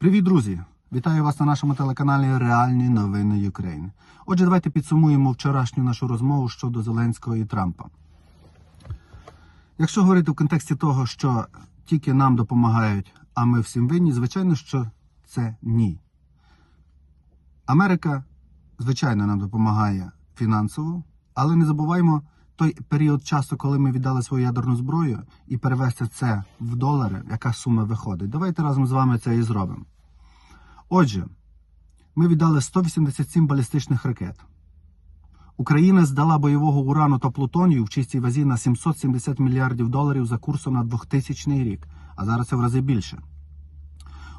Привіт, друзі! Вітаю вас на нашому телеканалі Реальні новини України. Отже, давайте підсумуємо вчорашню нашу розмову щодо Зеленського і Трампа. Якщо говорити в контексті того, що тільки нам допомагають, а ми всім винні, звичайно, що це ні. Америка, звичайно, нам допомагає фінансово, але не забуваємо той період часу, коли ми віддали свою ядерну зброю, і перевести це в долари, яка сума виходить. Давайте разом з вами це і зробимо. Отже, ми віддали 187 балістичних ракет. Україна здала бойового урану та плутонію в чистій вазі на 770 мільярдів доларів за курсом на 2000 рік, а зараз це в рази більше.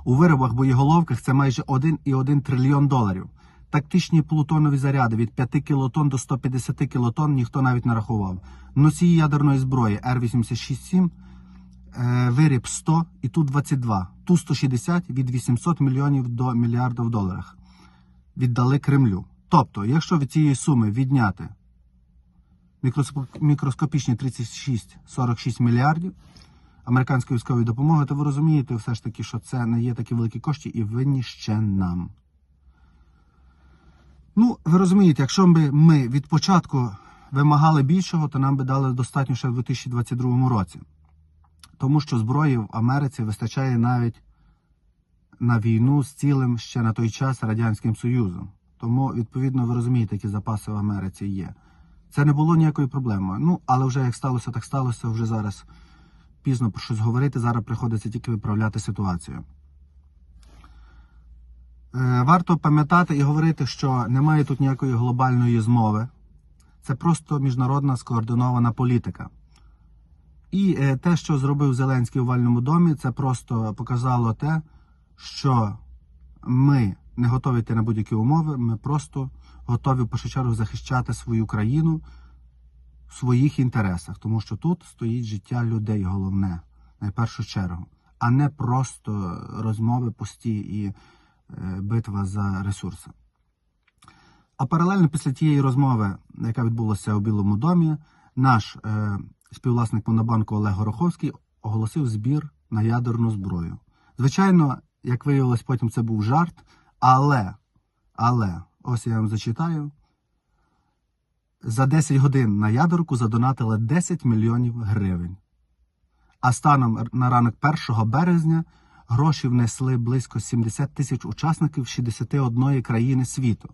У виробах боєголовках це майже 1,1 трильйон доларів. Тактичні плутонові заряди від 5 кілотон до 150 кілотон ніхто навіть не рахував. Носії ядерної зброї Р-86-7, е, виріб 100 і Ту-22, Ту-160 від 800 мільйонів до мільярда в доларах. Віддали Кремлю. Тобто, якщо від цієї суми відняти мікроскоп- мікроскопічні 36-46 мільярдів американської військової допомоги, то ви розумієте все ж таки, що це не є такі великі кошти і винні ще нам. Ну, ви розумієте, якщо б ми від початку вимагали більшого, то нам би дали достатньо ще в 2022 році. Тому що зброї в Америці вистачає навіть на війну з цілим ще на той час Радянським Союзом. Тому, відповідно, ви розумієте, які запаси в Америці є. Це не було ніякою проблемою. Ну, але вже як сталося, так сталося. Вже зараз пізно про щось говорити. Зараз приходиться тільки виправляти ситуацію. Е, Варто пам'ятати і говорити, що немає тут ніякої глобальної змови. Це просто міжнародна скоординована політика. І е, те, що зробив Зеленський у вальному домі, це просто показало те, що ми не готові йти на будь-які умови, ми просто готові в чергу захищати свою країну в своїх інтересах, тому що тут стоїть життя людей головне, найпершу чергу, а не просто розмови пусті і битва за ресурси. А паралельно після тієї розмови, яка відбулася у Білому домі, наш е, співвласник Монобанку Олег Гороховський оголосив збір на ядерну зброю. Звичайно, як виявилось, потім це був жарт, але, але, ось я вам зачитаю. За 10 годин на ядерку задонатили 10 мільйонів гривень. А станом на ранок 1 березня гроші внесли близько 70 тисяч учасників 61 країни світу.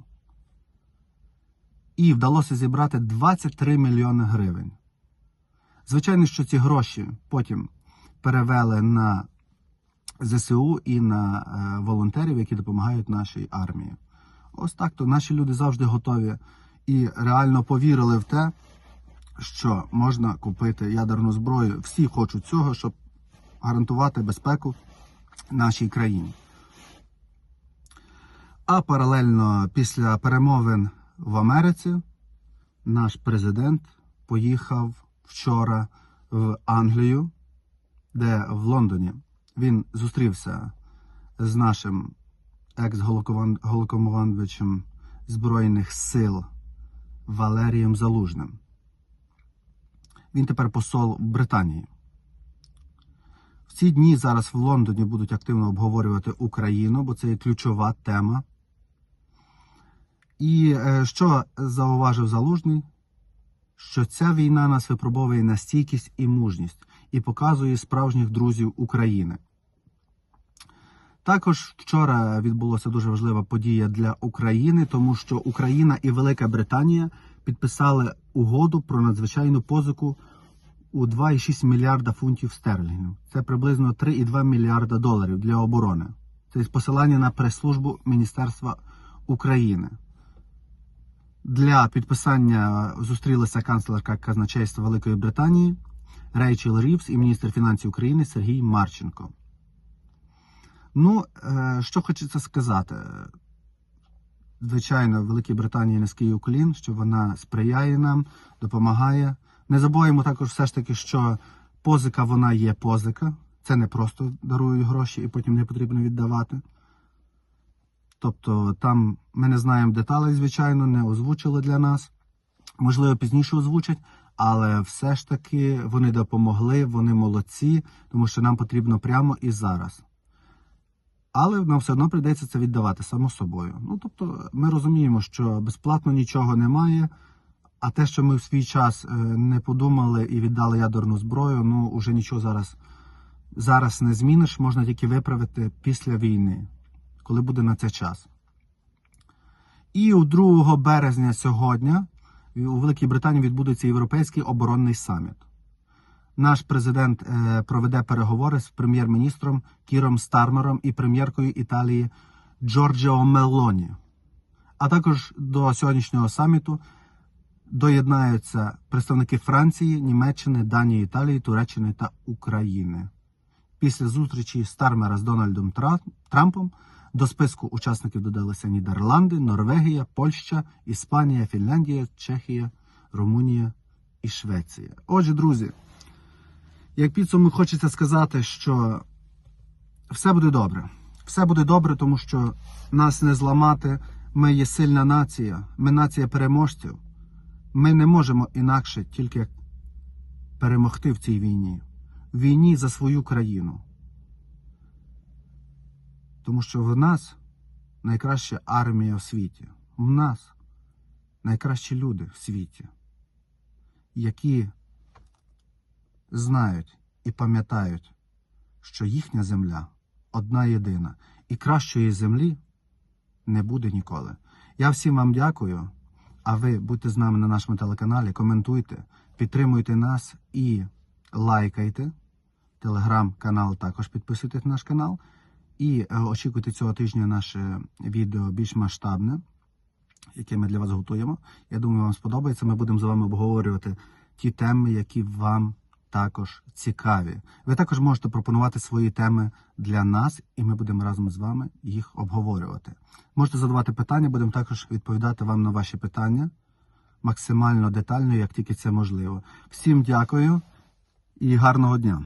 І вдалося зібрати 23 мільйони гривень. Звичайно, що ці гроші потім перевели на ЗСУ і на е, волонтерів, які допомагають нашій армії. Ось так то наші люди завжди готові і реально повірили в те, що можна купити ядерну зброю. Всі хочуть цього, щоб гарантувати безпеку нашій країні. А паралельно після перемовин в Америці наш президент поїхав вчора в Англію, де в Лондоні він зустрівся з нашим екс-голокомандувачем Збройних сил Валерієм Залужним. Він тепер посол Британії. Ці дні зараз в Лондоні будуть активно обговорювати Україну, бо це є ключова тема. І е, що зауважив Залужний? Що ця війна нас випробовує на стійкість і мужність і показує справжніх друзів України. Також вчора відбулася дуже важлива подія для України, тому що Україна і Велика Британія підписали угоду про надзвичайну позику у 2,6 мільярда фунтів стерлінгів. Це приблизно 3,2 мільярда доларів для оборони. Це посилання на прес-службу Міністерства України. Для підписання зустрілася канцлерка казначейства Великої Британії Рейчел Рівс і міністр фінансів України Сергій Марченко. Ну, е, що хочеться сказати. Звичайно, Великій Британії низький уклін, що вона сприяє нам, допомагає. Не забуваємо також все ж таки, що позика вона є позика. Це не просто дарують гроші і потім не потрібно віддавати. Тобто там ми не знаємо деталей, звичайно, не озвучили для нас. Можливо, пізніше озвучать, але все ж таки вони допомогли, вони молодці, тому що нам потрібно прямо і зараз. Але нам все одно прийдеться це віддавати само собою. Ну тобто, ми розуміємо, що безплатно нічого немає. А те, що ми в свій час е, не подумали і віддали ядерну зброю, ну уже нічого зараз, зараз не зміниш, можна тільки виправити після війни, коли буде на це час. І у 2 березня сьогодні у Великій Британії відбудеться Європейський оборонний саміт. Наш президент е, проведе переговори з прем'єр-міністром Кіром Стармером і прем'єркою Італії Джорджіо Мелоні. А також до сьогоднішнього саміту доєднаються представники Франції, Німеччини, Данії, Італії, Туреччини та України. Після зустрічі Стармера з Дональдом Трампом до списку учасників додалися Нідерланди, Норвегія, Польща, Іспанія, Фінляндія, Чехія, Румунія і Швеція. Отже, друзі, як підсумок хочеться сказати, що все буде добре. Все буде добре, тому що нас не зламати. Ми є сильна нація, ми нація переможців. Ми не можемо інакше тільки перемогти в цій війні. В війні за свою країну. Тому що в нас найкраща армія в світі. В нас найкращі люди в світі, які знають і пам'ятають, що їхня земля одна єдина, і кращої землі не буде ніколи. Я всім вам дякую. А ви будьте з нами на нашому телеканалі, коментуйте, підтримуйте нас і лайкайте. Телеграм-канал також підписуйтесь на наш канал. І е, очікуйте цього тижня наше відео більш масштабне, яке ми для вас готуємо. Я думаю, вам сподобається. Ми будемо з вами обговорювати ті теми, які вам також цікаві. Ви також можете пропонувати свої теми для нас, і ми будемо разом з вами їх обговорювати. Можете задавати питання, будемо також відповідати вам на ваші питання максимально детально, як тільки це можливо. Всім дякую і гарного дня!